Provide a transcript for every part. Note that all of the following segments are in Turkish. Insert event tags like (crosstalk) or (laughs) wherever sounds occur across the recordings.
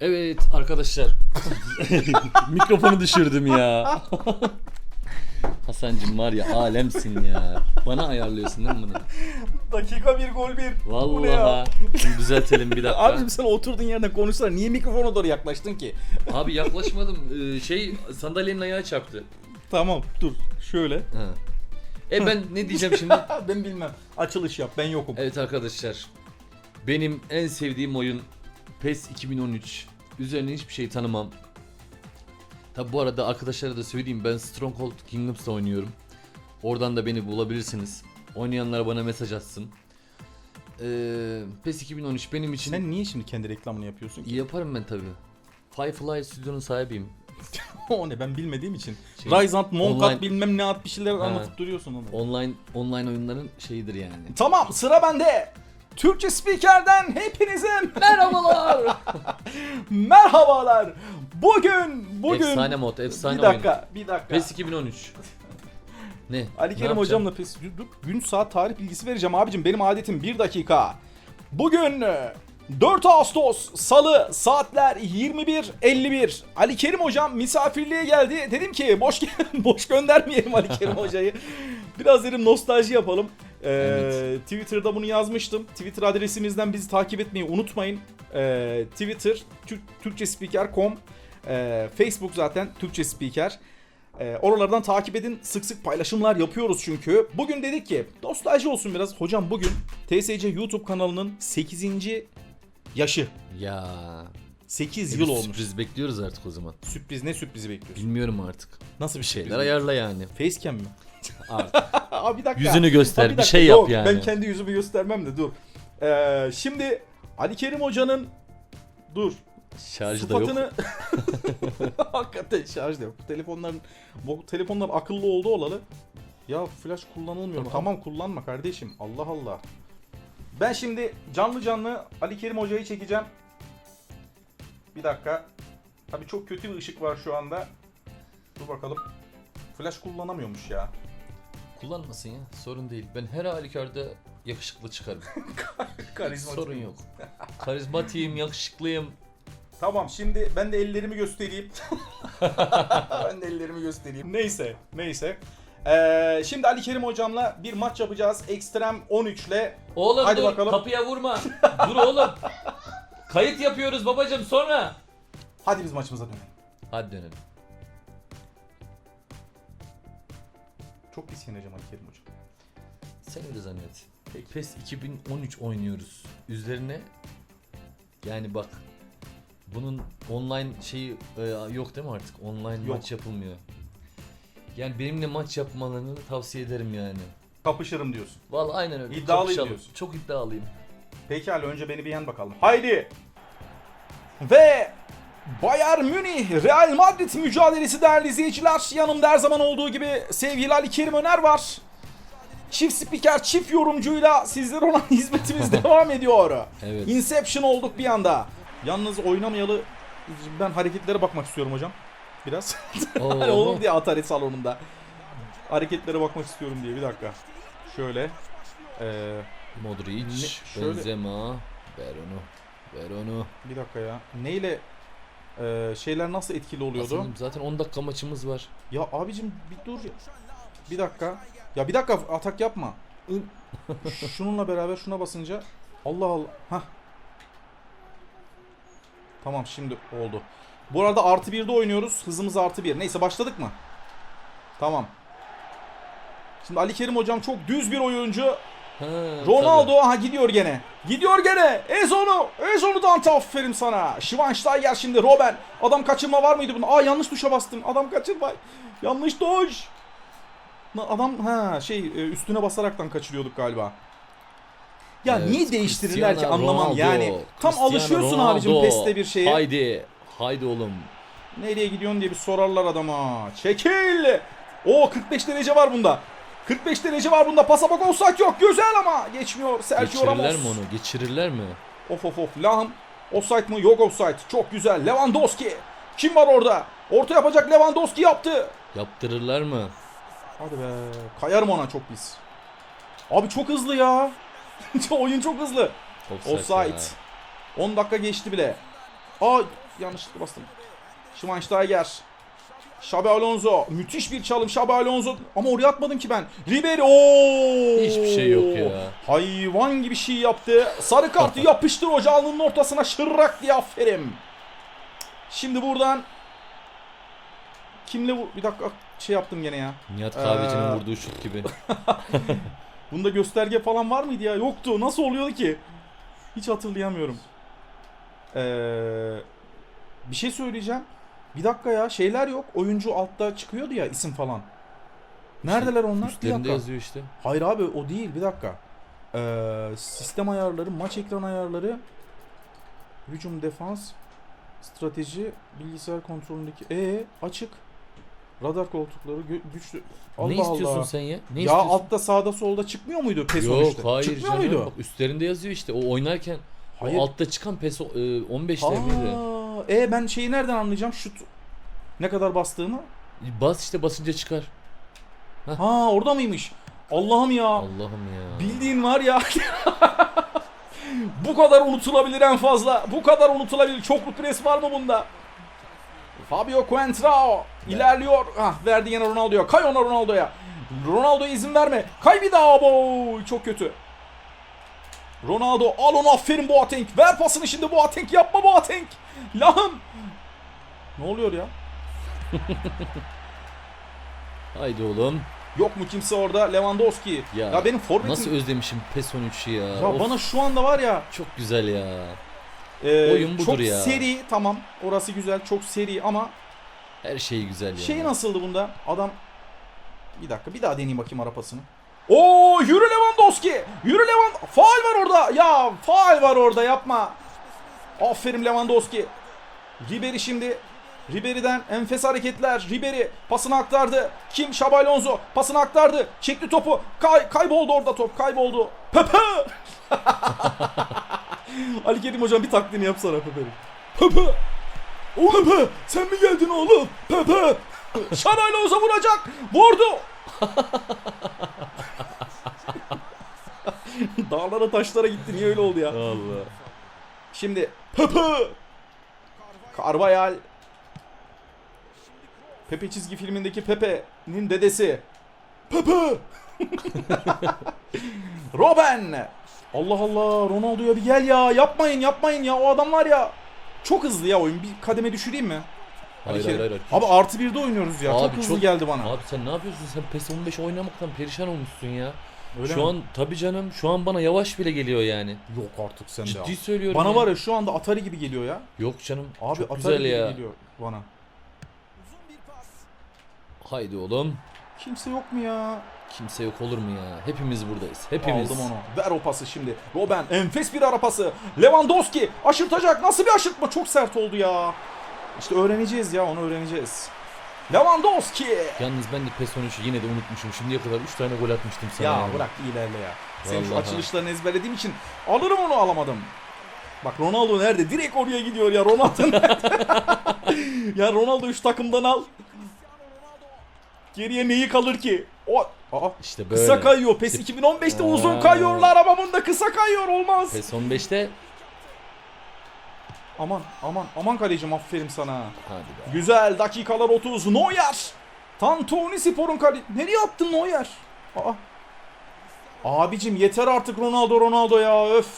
Evet arkadaşlar. (laughs) Mikrofonu düşürdüm ya. Hasancım var ya alemsin ya. Bana ayarlıyorsun değil mi bunu? Dakika bir gol bir. Bu ne ya? Vallahi. Şimdi düzeltelim bir dakika. Abicim sen oturduğun yerden konuşsana. Niye mikrofona doğru yaklaştın ki? Abi yaklaşmadım. Ee, Şey sandalyenin ayağı çarptı. Tamam dur. Şöyle. Ha. E ben ne diyeceğim şimdi? (laughs) ben bilmem. Açılış yap. Ben yokum. Evet arkadaşlar. Benim en sevdiğim oyun PES 2013. Üzerine hiçbir şey tanımam. Tabi bu arada arkadaşlara da söyleyeyim ben Stronghold Kingdoms'ta oynuyorum. Oradan da beni bulabilirsiniz. Oynayanlar bana mesaj atsın. Ee, PES 2013 benim için Sen niye şimdi kendi reklamını yapıyorsun ki? yaparım ben tabi. Firefly stüdyonun sahibiyim. (laughs) o ne ben bilmediğim için. Şey, Ryzant, Monkat online- bilmem ne at bir şeyler Ha. anlatıp duruyorsun onu. Online online oyunların şeyidir yani. Tamam sıra bende. Türkçe spikerden hepinize Merhabalar. (laughs) merhabalar. Bugün bugün efsane mod, efsane bir dakika, bir dakika. oyun. PES 2013. (laughs) Ne? Ali Ne Kerim yapacağım? hocamla pes dur, dur, gün saat tarih bilgisi vereceğim abicim. Benim adetim 1 dakika. Bugün e, 4 Ağustos Salı saatler 21.51. Ali Kerim hocam misafirliğe geldi. Dedim ki boş (laughs) boş göndermeyelim Ali Kerim hocayı. Biraz dedim nostalji yapalım. Ee, Evet. Twitter'da bunu yazmıştım. Twitter adresimizden bizi takip etmeyi unutmayın. Ee, Twitter Türk, Türkçespiker.com ee, Facebook zaten Türkçe Spiker. Ee, oralardan takip edin. Sık sık paylaşımlar yapıyoruz çünkü. Bugün dedik ki nostalji olsun biraz. Hocam bugün TSC YouTube kanalının 8. yaşı. Ya. 8 Bir yıl olmuş. Sürpriz bekliyoruz artık o zaman. Sürpriz ne sürprizi bekliyorsun? Bilmiyorum artık. Nasıl bir şey? şeyler ayarla yani. Facecam mi? Aa (laughs) bir dakika. Yüzünü göster, bir dakika. şey yap Yok, yani. Ben kendi yüzümü göstermem de dur. Ee, şimdi Ali Kerim Hoca'nın dur Şarjı da yok. (laughs) hakikaten şarj da yok. Bu telefonların bu telefonlar akıllı oldu olalı. Ya flash kullanılmıyor mu? Tamam. Tamam kullanma kardeşim. Allah Allah. Ben şimdi canlı canlı Ali Kerim Hoca'yı çekeceğim. Bir dakika. Tabii çok kötü bir ışık var şu anda. Dur bakalım. Flash kullanamıyormuş ya. Kullanmasın ya. Sorun değil. Ben her halükarda yakışıklı çıkarım. (laughs) Karizmatik. Sorun yok. Karizmatiyim, yakışıklıyım. Tamam şimdi ben de ellerimi göstereyim. (laughs) ben de ellerimi göstereyim. Neyse neyse. Ee, şimdi Ali Kerim hocamla bir maç yapacağız. Ekstrem 13 ile. Oğlum Hadi dur bakalım. kapıya vurma. dur oğlum. (laughs) Kayıt yapıyoruz babacım sonra. Hadi biz maçımıza dönelim. Hadi dönelim. Çok pis yeneceğim Ali Kerim hocam. Sen öyle zannet. PES 2013 oynuyoruz. Üzerine yani bak bunun online şeyi e, yok değil mi artık? Online Yok. maç yapılmıyor. Yani benimle maç yapmalarını tavsiye ederim yani. Kapışırım diyorsun. Vallahi aynen öyle. İddialıyım Kapışalım. diyorsun. Çok iddialıyım. Pekala önce beni bir yen bakalım. Haydi. Ve Bayern Münih Real Madrid mücadelesi değerli izleyiciler. Yanımda her zaman olduğu gibi sevgili Ali Kerim Öner var. Çift spiker, çift yorumcuyla sizlere olan (laughs) hizmetimiz (laughs) devam ediyor. Evet. Inception olduk bir anda. Yalnız oynamayalı ben hareketlere bakmak istiyorum hocam. Biraz. (laughs) Hani oğlum diye Atari salonunda. Hareketlere bakmak istiyorum diye bir dakika. Şöyle. Ee, Modric, Ne- şöyle- Benzema, ver onu. Ver onu. bir dakika ya. Neyle ee, şeyler nasıl etkili oluyordu? Aslında zaten 10 dakika maçımız var. Ya abicim bir dur. ya. Bir dakika. Ya bir dakika atak yapma. (laughs) Şununla beraber şuna basınca Allah Allah. Hah. Tamam şimdi oldu. Bu arada artı 1'de oynuyoruz. Hızımız artı 1. Neyse başladık mı? Tamam. Şimdi Ali Kerim hocam çok düz bir oyuncu. Ha, Ronaldo aha gidiyor gene. Gidiyor gene. Ez onu. Ez onu Dante aferin sana. Schweinsteiger şimdi Robben. Adam kaçırma var mıydı bunda? Aa yanlış tuşa bastım. Adam kaçırma. Yanlış tuş. Adam ha şey e, üstüne basaraktan kaçırıyorduk galiba. Ya Evet, niye değiştirirler ki Cristiano anlamam Ronaldo, yani. Tam Cristiano alışıyorsun abicim Ronaldo. PES'te bir şeye. Haydi. Haydi oğlum. Nereye gidiyorsun diye bir sorarlar adama. Çekil. O 45 derece var bunda. 45 derece var bunda. Pasa bak olsak yok. Güzel ama geçmiyor Sergio Ramos. Geçirirler mi onu? Geçirirler mi? Of of of. Lahm. Offside mı? Yok offside. Çok güzel. Lewandowski. Kim var orada? Orta yapacak Lewandowski yaptı. Yaptırırlar mı? Hadi be. Kayarım ona çok pis. Abi çok hızlı ya. (laughs) Oyun çok hızlı. Offside. Offside. ya. 10 dakika geçti bile. Aa yanlışlıkla bastım. Schweinsteiger. Xabi Alonso. Müthiş bir çalım Xabi Alonso. Ama oraya atmadım ki ben. Ribery. Oo! Hiçbir şey yok ya. Hayvan gibi şey yaptı. Sarı kartı (laughs) yapıştır hoca alnının ortasına şırrak diye aferin. Şimdi buradan kimle vur... Bir dakika şey yaptım gene ya. Nihat Kahveci'nin Ee, vurduğu şut gibi. (laughs) Bunda gösterge falan var mıydı ya? Yoktu. Nasıl oluyordu ki? Hiç hatırlayamıyorum. Ee, bir şey söyleyeceğim. Bir dakika ya şeyler yok. Oyuncu altta çıkıyordu ya isim falan. Neredeler onlar? Bir Üstlerinde dakika. yazıyor işte. Hayır abi o değil bir dakika. Ee, sistem ayarları, maç ekran ayarları, hücum defans, strateji, bilgisayar kontrolündeki e açık. Radar koltukları güçlü. Allah ne istiyorsun Allah. sen ya? Ne ya istiyorsun? altta sağda solda çıkmıyor muydu PES Yok 13'te? hayır Çıkmıyor canım. muydu? Bak üstlerinde yazıyor işte. O oynarken Hayır. o altta çıkan PES e, 15'te miydi? E ben şeyi nereden anlayacağım şut ne kadar bastığımı? Bas işte basınca çıkar. Ha orada mıymış? Allah'ım ya. Allah'ım ya. Bildiğin var ya. (laughs) bu kadar unutulabilir en fazla. Bu kadar unutulabilir. Çoklu pres var mı bunda? Fabio Coentrao ilerliyor. Ah verdi yine Ronaldo'ya. Kay ona Ronaldo'ya. Ronaldo'ya izin verme. Kay bir daha. Abo, çok kötü. Ronaldo al onu aferin Boateng. Ver pasını şimdi Boateng. Yapma Boateng. Lahım. Ne oluyor ya? (laughs) Haydi oğlum. Yok mu kimse orada? Lewandowski. Ya, Ya, benim forvetim. Nasıl özlemişim PES 13'ü ya. ya Of, bana şu anda var ya çok güzel ya. Ee, Oyun budur çok ya. seri tamam orası güzel çok seri ama Her şey güzel ya. şey nasıldı bunda adam bir dakika bir daha deneyeyim bakayım arapasını. Oo yürü Lewandowski yürü Lewand faal var orada ya faal var orada yapma. Aferin Lewandowski. Ribery şimdi Ribery'den enfes hareketler. Ribery pasını aktardı. Kim? Alonso pasını aktardı. Çekti topu. Kay kayboldu orada top. Kayboldu. Pepe! (laughs) Ali Kerim hocam bir taklidini yapsana Pepe'nin. Pepe! O Pepe! Sen mi geldin oğlum? Pepe! Alonso vuracak. Vurdu. (laughs) Dağlara taşlara gitti. Niye öyle oldu ya? Allah. Şimdi Pepe. Carvajal. Pepe çizgi filmindeki Pepe'nin dedesi. Pepe. (laughs) Robben. Allah Allah Ronaldo'ya bir gel ya. Yapmayın yapmayın ya. O adam var ya. Çok hızlı ya oyun. Bir kademe düşüreyim mi? Hayır hayır Kerim. hayır. Abi artı birde oynuyoruz ya. çok Abi hızlı çok- geldi bana. Abi sen ne yapıyorsun? Sen PES 15 oynamaktan perişan olmuşsun ya. Öyle şu mi? an tabii canım şu an bana yavaş bile geliyor yani. Yok artık sen de. Ciddi söylüyorum Bana ya. var ya şu anda Atari gibi geliyor ya. Yok canım. Abi çok Atari güzel gibi ya. geliyor bana. Haydi oğlum. Kimse yok mu ya? Kimse yok olur mu ya? Hepimiz buradayız. Hepimiz. Aldım onu. Ver o pası şimdi. Robben enfes bir ara pası. Lewandowski aşırtacak. Nasıl bir aşırtma? Çok sert oldu ya. İşte öğreneceğiz ya onu öğreneceğiz. Lewandowski. Yalnız ben de PES 13'ü yine de unutmuşum. Şimdiye kadar 3 tane gol atmıştım sana. Ya yani. bırak ilerle ya. Senin şu Vallahi. açılışlarını ezberlediğim için alırım onu alamadım. Bak Ronaldo nerede? Direkt oraya gidiyor ya. Ronaldo nerede? (laughs) ya Ronaldo şu takımdan al. Geriye neyi kalır ki? O Aa, İşte böyle. kısa kayıyor. PES 2015'te uzun Aa. kayıyorlar arabamın da kısa kayıyor olmaz. PES 15'te Aman aman aman kalecim aferin sana. hadi be. Güzel dakikalar 30 Neuer. Tantuni Spor'un kale... Nereye attın Neuer? Aa. Abicim yeter artık Ronaldo Ronaldo ya öf.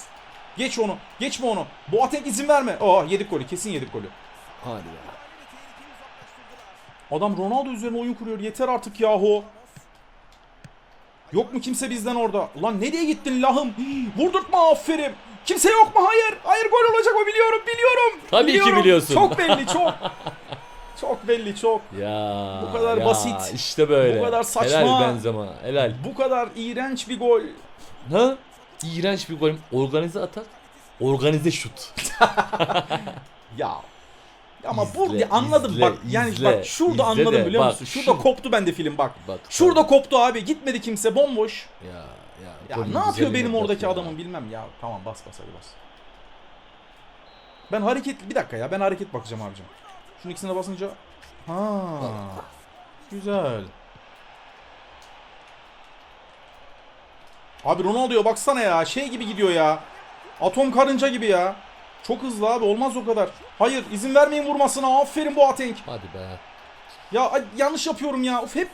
Geç onu. Geçme onu. Boateng izin verme. Aa yedik golü. Kesin yedik golü. Hadi be. Adam Ronaldo üzerine oyun kuruyor. Yeter artık yahu. Yok mu kimse bizden orada? Ulan nereye gittin lahım? Vurdurtma aferin. Kimse yok mu? Hayır. Hayır gol olacak mı? Biliyorum. Biliyorum. Tabii ki Biliyorum. biliyorsun. Çok belli. Çok. çok belli. Çok. (laughs) Ya. Bu kadar ya, basit. İşte böyle. Bu kadar saçma. Helal Benzema. Helal. Bu kadar iğrenç bir gol. Ha? İğrenç bir gol. Organize atar. Organize şut. (laughs) Ya. Ama bu İzle, anladım izle, bak yani izle, bak şurada izle anladım de, biliyor bak, musun? Şurada şu- koptu bende film bak. Bak. Şurada koptu abi gitmedi kimse bomboş. Ya ya. Ya ne yapıyor benim oradaki ya. adamın bilmem ya. Tamam bas bas hadi bas. Ben hareket bir dakika ya ben hareket bakacağım abicim. Şunun ikisine basınca ha güzel. Abi Ronaldo'ya baksana ya şey gibi gidiyor ya. Atom karınca gibi ya. Çok hızlı abi olmaz o kadar. Hayır izin vermeyin vurmasına. Aferin Boateng. Hadi be. Ya yanlış yapıyorum ya. Of hep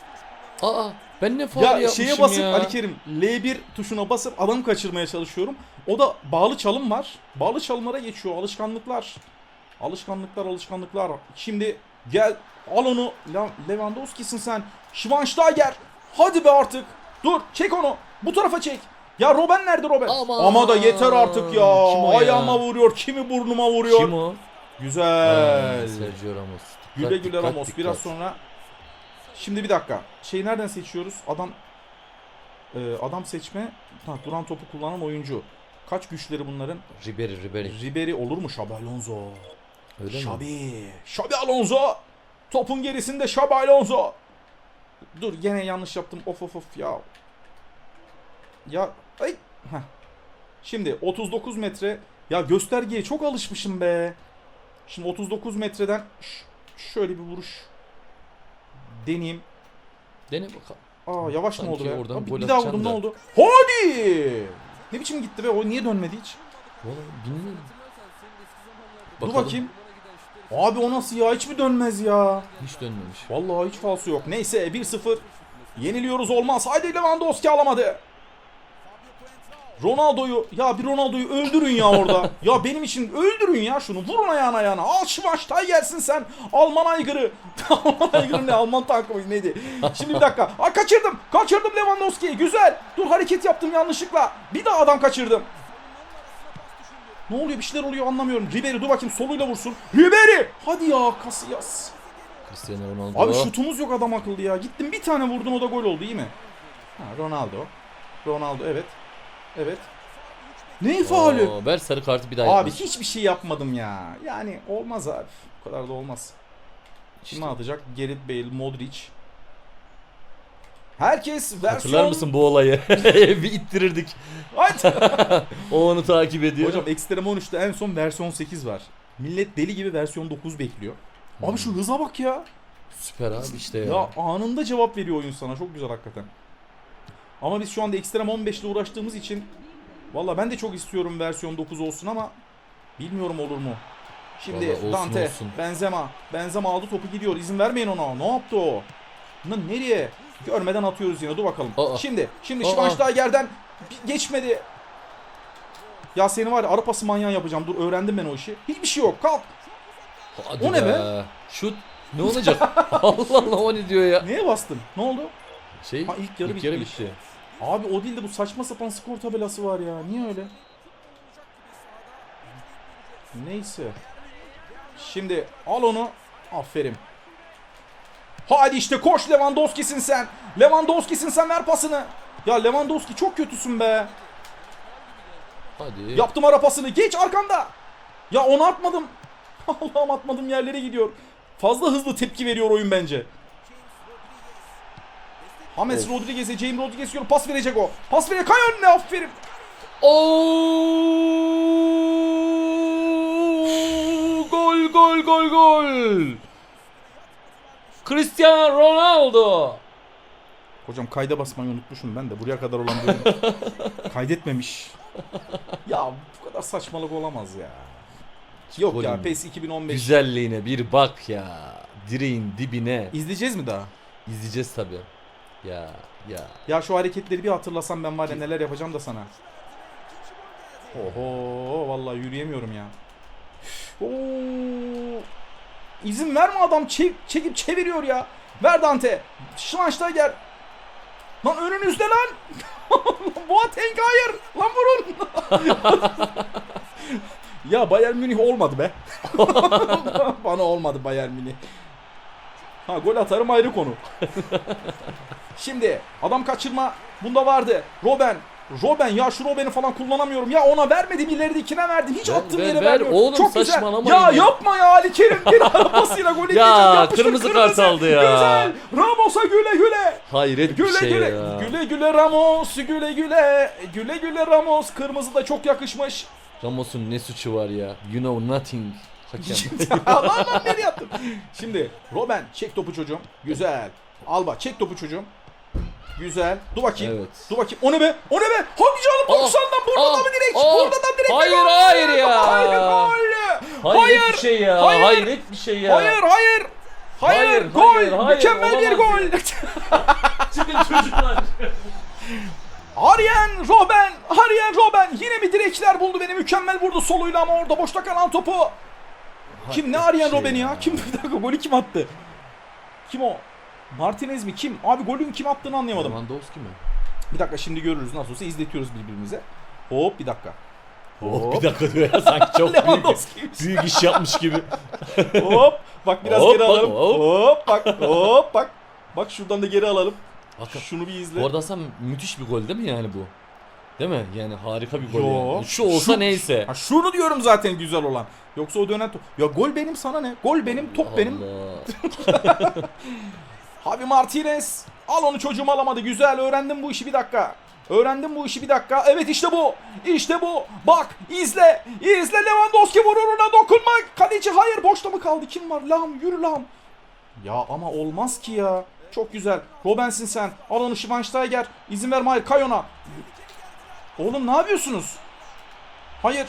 Aa ben ne faul ya şeye basıp ya. Ali Kerim L1 tuşuna basıp adam kaçırmaya çalışıyorum. O da bağlı çalım var. Bağlı çalımlara geçiyor. Alışkanlıklar. Alışkanlıklar alışkanlıklar. Şimdi gel al onu. Le- Lewandowski'sin sen. Schweinsteiger. Hadi be artık. Dur çek onu. Bu tarafa çek. Ya Robben nerede Robben? Aman. Ama da yeter artık ya. O ya? Ayağıma vuruyor. Kimi burnuma vuruyor. Kim o? Güzel. Aa, Sergio Ramos. Güle güle Ramos. Biraz sonra. Şimdi bir dakika. Şeyi nereden seçiyoruz? Adam Ee, adam seçme. Ha, duran topu kullanan oyuncu. Kaç güçleri bunların? Ribery Ribery. Ribery olur mu? Xabi Alonso. Öyle mi? Xabi. Xabi Alonso. Topun gerisinde Xabi Alonso. Dur gene yanlış yaptım. Of of of ya. Ya ay. Heh. Şimdi 39 metre. Ya göstergeye çok alışmışım be. Şimdi 39 metreden şöyle bir vuruş deneyeyim. Dene bakalım. Aa yavaş mı Sanki oldu be? oradan Abi, gol bir daha atacağım vurdum ne da. oldu? Hadi! Ne biçim gitti be? O niye dönmedi hiç? Vallahi bilmiyorum. Dur bakayım. Abi o nasıl ya? Hiç mi dönmez ya? Hiç dönmemiş. Vallahi hiç falso yok. Neyse 1-0. Yeniliyoruz olmaz. Haydi Lewandowski alamadı. Ronaldo'yu ya bir Ronaldo'yu öldürün ya orada. (laughs) ya benim için öldürün ya şunu. Vurun ayağına ayağına. Al Schweinsteiger gelsin sen. Alman aygırı. (laughs) Alman aygırı ne? Alman tankı mıydı neydi? Şimdi bir dakika. Aa, kaçırdım. Kaçırdım Lewandowski'yi. Güzel. Dur hareket yaptım yanlışlıkla. Bir daha adam kaçırdım. Ne oluyor? Bir şeyler oluyor anlamıyorum. Ribery dur bakayım soluyla vursun. Ribery! Hadi ya Casillas. Cristiano Ronaldo. Abi şutumuz yok adam akıllı ya. Gittim bir tane vurdun o da gol oldu iyi mi? Ha, Ronaldo. Ronaldo evet. Evet. Ne faulü? Oo, ver sarı kartı bir daha Abi yapma. hiçbir şey yapmadım ya. Yani olmaz abi. Bu kadar da olmaz. Kim İşte. atacak? Gerrit Bale, Modric. Herkes versiyon... Hatırlar mısın bu olayı? (laughs) (laughs) bir ittirirdik. (laughs) O onu takip ediyor. Hocam Extreme 13'te en son versiyon 8 var. Millet deli gibi versiyon 9 bekliyor. Abi şu hıza bak ya. Süper abi işte ya. Ya anında cevap veriyor oyun sana. Çok güzel hakikaten. Ama biz şu anda Extreme 15 ile uğraştığımız için valla ben de çok istiyorum versiyon 9 olsun ama bilmiyorum olur mu. Şimdi Vallahi olsun, Dante, olsun. Benzema. Benzema aldı topu gidiyor. İzin vermeyin ona. Ne yaptı o? Lan nereye? Görmeden atıyoruz yine. Dur bakalım. Aa. Şimdi, şimdi. Schweinsteiger'den geçmedi. Ya seni var ya arı pası manyağı yapacağım. Dur öğrendim ben o işi. Hiçbir şey yok. Kalk. Hadi O ne be? Şut ne olacak? (laughs) Allah Allah o ne diyor ya? Neye bastın? Ne oldu? Şey Ha, ilk yarı ilk yarı bitmiş. bitti. Abi o değil de bu saçma sapan skor tabelası var ya. Niye öyle? Neyse. Şimdi al onu. Aferin. Hadi işte koş Lewandowski'sin sen. Lewandowski'sin sen ver pasını. Ya Lewandowski çok kötüsün be. Hadi. Yaptım ara pasını. Geç arkanda. Ya onu atmadım. (laughs) Allah'ım atmadım yerlere gidiyor. Fazla hızlı tepki veriyor oyun bence. James Of. Rodriguez'e James Rodriguez diyor. Pas verecek o. Pas verecek. Kay önüne aferin. Oo! Gol gol gol gol. Cristiano Ronaldo. Hocam kayda basmayı unutmuşum ben de. Buraya kadar olan bölüm (laughs) kaydetmemiş. ya bu kadar saçmalık olamaz ya. Yok ya Golüm. PES 2015. Güzelliğine bir bak ya. Direğin dibine. İzleyeceğiz mi daha? İzleyeceğiz tabi. Ya ya. Ya şu hareketleri bir hatırlasam ben var ya neler yapacağım da sana. Oho vallahi yürüyemiyorum ya. Oo. İzin verme adam çek, çekip çeviriyor ya. Ver Dante. Schweinsteiger. Lan önünüzde lan. (laughs) Boateng hayır. Lan vurun. (laughs) ya Bayern Münih olmadı be. (laughs) Bana olmadı Bayern Münih. Ha gol atarım ayrı konu. Şimdi adam kaçırma bunda vardı. Robben. Robben ya şu Robben'i falan kullanamıyorum. Ya ona vermedim ileridekine verdim. Hiç Ver, attığım ver, yere ver. vermiyorum. Oğlum Çok güzel. Ya ya. yapma ya Ali Kerim. Geri (laughs) arabasıyla gol edeceğim. Yapıştır kırmızı kart aldı ya. Güzel. Ramos'a güle güle. Hayret bir Güle şey güle. ya. Güle güle Ramos. Güle güle. Güle güle Ramos. Kırmızı da çok yakışmış. Ramos'un ne suçu var ya? You know nothing. Lan (laughs) (laughs) lan nereye attın? Şimdi Robben çek topu çocuğum. Güzel. Alba çek topu çocuğum. Güzel. Dur bakayım. Evet. Dur bakayım. O ne be? O ne be? Hadi canım Aa, 90'dan burada aa, da mı direkt? aa. Burada da direkt. Hayır, Gol! hayır ya. Hayır gol şey ya. Hayır. Hayret bir şey ya. Hayır hayır. Hayır, Hayır, gol. hayır, hayır, Mükemmel bir gol. (laughs) Çıkın çocuklar. Arjen Robben, Arjen Robben yine mi direkler buldu beni mükemmel vurdu soluyla ama orada boşta kalan topu. Kim ne Arjen şey Robben ya? Kim (laughs) bir dakika golü kim attı? Kim o? Martinez mi? Kim? Abi golün kim attığını anlayamadım. Lewandowski mi? Bir dakika şimdi görürüz nasıl olsa izletiyoruz birbirimize. Hop bir dakika. Oh, bir dakika diyor ya sanki çok büyük, büyük iş yapmış gibi. (laughs) Hop bak biraz Hop, geri bak, alalım. hop. Hop bak hop bak. Bak şuradan da geri alalım. Bakın Şunu bir izle. bu arada Hasan müthiş bir gol değil mi yani bu? Değil mi? Yani harika bir gol Yo. yani. Şu olsa Şu- neyse. Ha şunu diyorum zaten güzel olan. Yoksa o dönen top. Ya gol benim sana ne? Gol benim, top benim. Allah. (laughs) Javi Martinez. Al onu çocuğum alamadı. Güzel öğrendim bu işi bir dakika. Öğrendim bu işi bir dakika. Evet işte bu. İşte bu. Bak izle. İzle Lewandowski vururuna dokunma. Kaleci hayır boşta mı kaldı? Kim var? Lam yürü Lam. Ya ama olmaz ki ya. Çok güzel. Robbensin sen. Al onu Schweinsteiger. İzin verme hayır. Kay ona. Oğlum ne yapıyorsunuz? Hayır.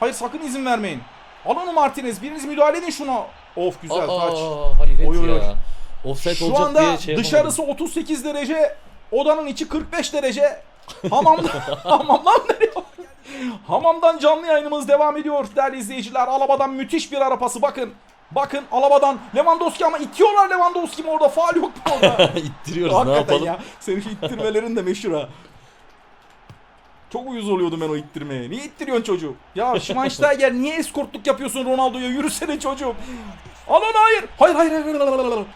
Hayır sakın izin vermeyin. Al onu Martinez. Biriniz müdahale edin şuna. Of güzel taç. Aa, hayret Oy, oy, oy. ya. Offside Şu olacak anda diye şey dışarısı 38 derece, odanın içi 45 derece. (laughs) Hamamdan, hamamdan? Hamamdan canlı yayınımız devam ediyor değerli izleyiciler. Alaba'dan müthiş bir arapası bakın. Bakın Alaba'dan Lewandowski ama itiyorlar Lewandowski mi orada? Faal yok mu orada? (laughs) İttiriyoruz ne Hakikaten yapalım? ya. Senin ittirmelerin de meşhur ha. Çok uyuz oluyordum ben o ittirmeye. Niye ittiriyorsun çocuğu? Ya (laughs) Schweinsteiger niye eskortluk yapıyorsun Ronaldo'ya? Yürüsene çocuğum. Al onu hayır. Hayır hayır hayır. hayır, hayır, hayır.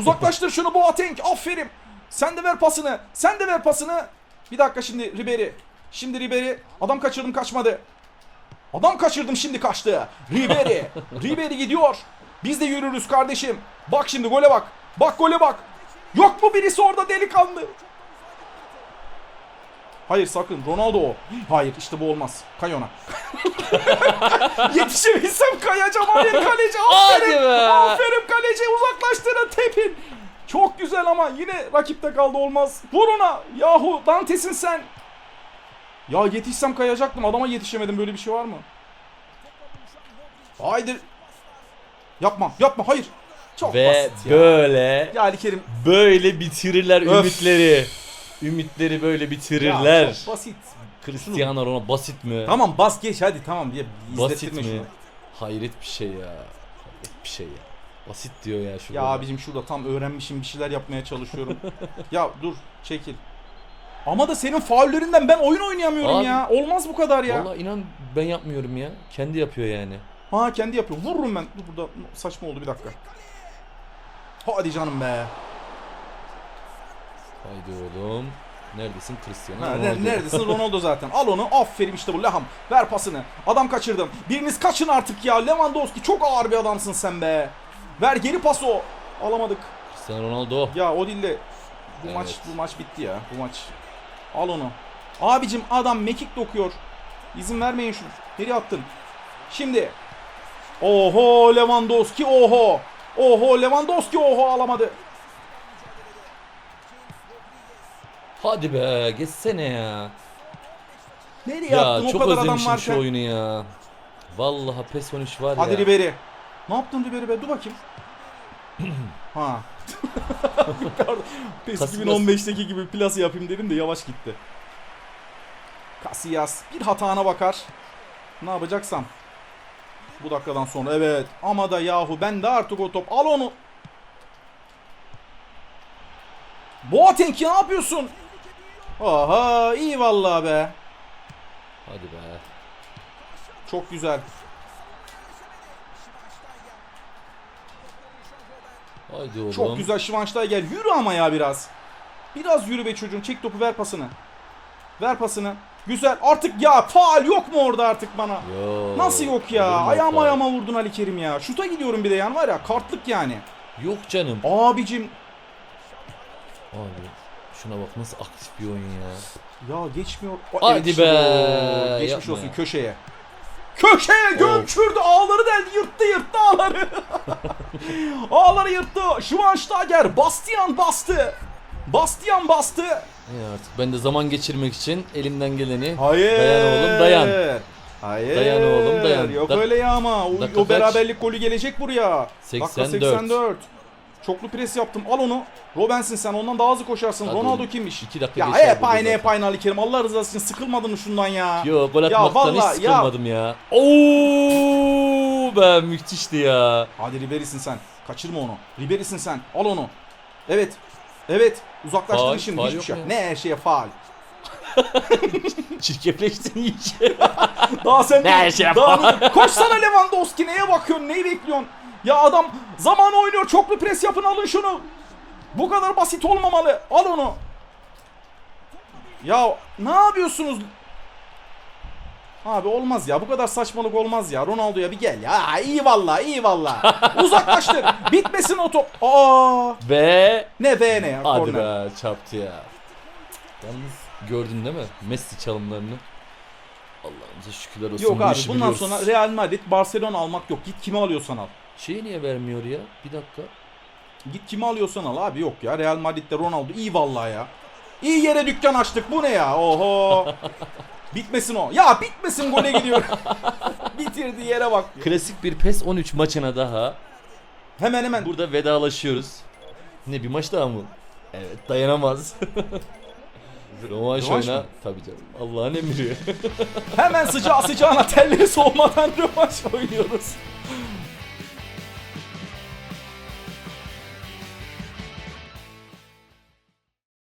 Uzaklaştır şunu Boateng. Aferin. Sen de ver pasını. Sen de ver pasını. Bir dakika şimdi Ribery. Şimdi Ribery. Adam kaçırdım kaçmadı. Adam kaçırdım şimdi kaçtı. Ribery. (laughs) Ribery gidiyor. Biz de yürürüz kardeşim. Bak şimdi gole bak. Bak gole bak. Yok mu birisi orada delikanlı? Hayır sakın Ronaldo o. Hayır işte bu olmaz. Kay ona. (laughs) Yetişebilsem kayacağım. Hayır kaleci. Aferin. Aferin kaleci uzaklaştırın tepin. Çok güzel ama yine rakipte kaldı olmaz. Vur ona. Yahu Dante'sin sen. Ya yetişsem kayacaktım. Adama yetişemedim. Böyle bir şey var mı? Haydi. Yapma. Yapma. Hayır. Çok Ve basit ya. böyle Ya Ali Kerim. böyle bitirirler Öf. ümitleri. Ümitleri böyle Ya bitirirler. çok basit. Cristiano Ronaldo basit mi? Tamam bas geç hadi tamam diye Basit izlettirme mi? şunu. Hayret bir şey ya. Hayret bir şey ya. Basit diyor ya şu Ya gol. abicim şurada tam öğrenmişim bir şeyler yapmaya çalışıyorum. (laughs) ya dur çekil. Ama da senin faullerinden ben oyun oynayamıyorum Abi- ya. Olmaz bu kadar ya. Vallahi inan ben yapmıyorum ya. Kendi yapıyor yani. Ha kendi yapıyor. Vururum ben. Dur burada saçma oldu bir dakika. Hadi canım be. Haydi oğlum. Neredesin Cristiano Ha, Ronaldo? ne- neredesin Ronaldo zaten. Al onu. Aferin işte bu Laham. Ver pasını. Adam kaçırdım. Biriniz kaçın artık ya. Lewandowski çok ağır bir adamsın sen be. Ver geri pas o. Alamadık. Cristiano Ronaldo. Ya o değil de bu Evet. maç bu maç bitti ya. Bu maç. Al onu. Abicim adam mekik dokuyor. İzin vermeyin şunu. Nereye attın? Şimdi. Oho Lewandowski oho. Oho Lewandowski oho alamadı. Hadi be geçsene ya. Nereye Ya attın o çok kadar adam varken? şu oyunu ya. Vallahi PES 13 var Hadi ya. Ribery. Ne yaptın Ribery be? Dur bakayım. (clears throat) ha. (laughs) PES Casillas. 2015'teki gibi plase yapayım dedim de yavaş gitti. Casillas bir hatana bakar. Ne yapacaksam. Bu dakikadan sonra evet. Ama da yahu ben de artık o top. Al onu. Boateng ne yapıyorsun? Aha iyi vallahi be. Hadi be. Çok güzel. Haydi oğlum. Çok güzel Schweinsteiger. Yürü ama ya biraz. Biraz yürü be çocuğum. Çek topu ver pasını. Ver pasını. Güzel. Artık ya faal yok mu orada artık bana? Yo, Nasıl yok ya? Ayağıma ayağıma vurdun Ali Kerim ya. Şuta gidiyorum bir de yani var ya kartlık yani. Yok canım. Abicim Abi şuna bak nasıl aktif bir oyun ya. ya geçmiyor. Hadi işte be. Geçmiş yapma olsun ya. köşeye. Köşeye gömçürdü. Ağları deldi. Yırttı yırttı ağları. (laughs) ağları yırttı. Schweinsteiger. Bastian bastı. Bastian bastı. Ne artık ben de zaman geçirmek için elimden geleni Hayır. Dayan oğlum, dayan. Hayır. Dayan oğlum, dayan. Yok Dak- öyle ya ama. O, o beraberlik golü gelecek buraya. 84. Dakika 84. Çoklu pres yaptım. Al onu. Robbensin sen ondan daha hızlı koşarsın. Hadi Ronaldo oğlum. kimmiş? İki dakika Ya geçer hep burada aynı zaten. hep aynı Ali Kerim. Allah rızası için sıkılmadın mı şundan ya? Yo gol Ya atmaktan hiç vallahi ya. sıkılmadım ya. Oo be müthişti ya. Hadi Ribery'sin sen. Kaçırma onu. Ribery'sin sen. Al onu. Evet. Evet. Uzaklaştır Faul, işini. faul Hiçbir yok şey. mu? Ne her şeye faal. (laughs) Çirkefleştin iyice. Daha sen Ne her şeye daha Koşsana Lewandowski neye bakıyorsun? Neyi bekliyorsun? Ya adam zaman oynuyor. Çoklu pres yapın alın şunu. Bu kadar basit olmamalı. Al onu. Ya ne yapıyorsunuz? Abi olmaz ya. Bu kadar saçmalık olmaz ya. Ronaldo'ya bir gel ya. Ha, iyi valla iyi valla. (laughs) Uzaklaştır. Bitmesin o top. Aa, Ve ne be ne ya. hadi korner. be çarptı ya. Yalnız gördün değil mi? Messi çalımlarını. Allah'ımıza şükürler olsun. Yok abi bundan biliyoruz. sonra Real Madrid Barcelona almak yok. Git kimi alıyorsan al. Şeyi niye vermiyor ya? Bir dakika. Git kimi alıyorsan al abi yok ya. Real Madrid'de Ronaldo iyi vallahi ya. İyi yere dükkan açtık bu ne ya? Oho. (laughs) bitmesin o. Ya bitmesin gole gidiyor. (laughs) Bitirdiği yere bak. Klasik bir PES 13 maçına daha Hemen hemen. burada vedalaşıyoruz. Ne bir maç daha mı? Evet dayanamaz. (laughs) Rövanş oyna. Tabii canım. Allah'ın emri. Hemen sıcağı sıcağına telleri soğumadan rövanş oynuyoruz.